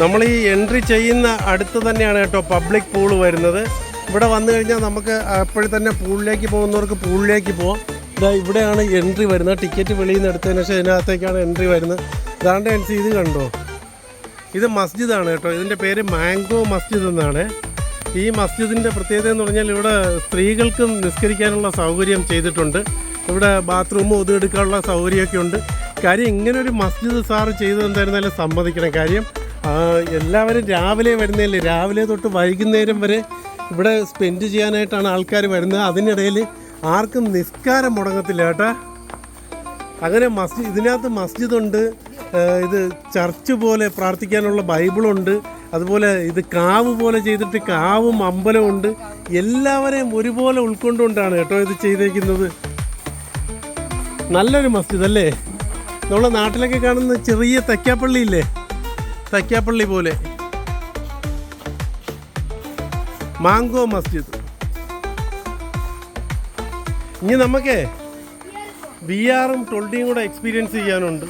നമ്മൾ ഈ എൻട്രി ചെയ്യുന്ന അടുത്ത് തന്നെയാണ് കേട്ടോ പബ്ലിക് പൂൾ വരുന്നത്. ഇവിടെ വന്നു കഴിഞ്ഞാൽ നമുക്ക് അപ്പോഴേ തന്നെ പൂളിലേക്ക് പോകുന്നവർക്ക് പൂളിലേക്ക് പോവാം. ഇതാ ഇവിടെയാണ് എൻട്രി വരുന്നത്. ടിക്കറ്റ് വെളിയിൽ നിന്ന് എടുത്തതിന് ശേഷം ഇതിനകത്തേക്കാണ് എൻട്രി വരുന്നത്. ഇതാണ്ട് എൻസി ഇത് കണ്ടോ? ഇത് മസ്ജിദാണ് കേട്ടോ. ഇതിന്റെ പേര് മാംഗോ മസ്ജിദ് എന്നാണ്. ഈ മസ്ജിദിന്റെ പ്രത്യേകത എന്ന് പറഞ്ഞാൽ ഇവിടെ സ്ത്രീകൾക്കും നിസ്കരിക്കാനുള്ള സൗകര്യം ചെയ്തിട്ടുണ്ട്. ഇവിടെ ബാത്റൂമും ഒതുക്കെടുക്കാനുള്ള സൗകര്യമൊക്കെ ഉണ്ട്. കാര്യം ഇങ്ങനെ ഒരു മസ്ജിദ് സാറ് ചെയ്തതെന്തായിരുന്നാലും സമ്മതിക്കണം. കാര്യം എല്ലാവരും രാവിലെ വരുന്നതല്ലേ? രാവിലെ തൊട്ട് വൈകുന്നേരം വരെ ഇവിടെ സ്പെൻഡ് ചെയ്യാനായിട്ടാണ് ആൾക്കാർ വരുന്നത്. അതിനിടയിൽ ആർക്കും നിസ്കാരം മുടങ്ങത്തില്ല കേട്ടാ. അങ്ങനെ മസ്ജിദ് ഇതിനകത്ത് മസ്ജിദുണ്ട് ഇത് ചർച്ച് പോലെ പ്രാർത്ഥിക്കാനുള്ള ബൈബിളുണ്ട് അതുപോലെ ഇത് കാവ് പോലെ ചെയ്തിട്ട് കാവും അമ്പലമുണ്ട് എല്ലാവരെയും ഒരുപോലെ ഉൾക്കൊണ്ടുകൊണ്ടാണ് കേട്ടോ ഇത് ചെയ്തേക്കുന്നത്. നല്ലൊരു മസ്ജിദ് അല്ലേ നമ്മളെ നാട്ടിലൊക്കെ കാണുന്ന ചെറിയ തയ്ക്കാപ്പള്ളി ഇല്ലേ തയ്ക്കാപ്പള്ളി പോലെ. മാങ്കോ മസ്ജിദ്. ഇനി നമുക്ക് വി ആറും ട്വൽറ്റിയും കൂടെ എക്സ്പീരിയൻസ് ചെയ്യാനുണ്ട്.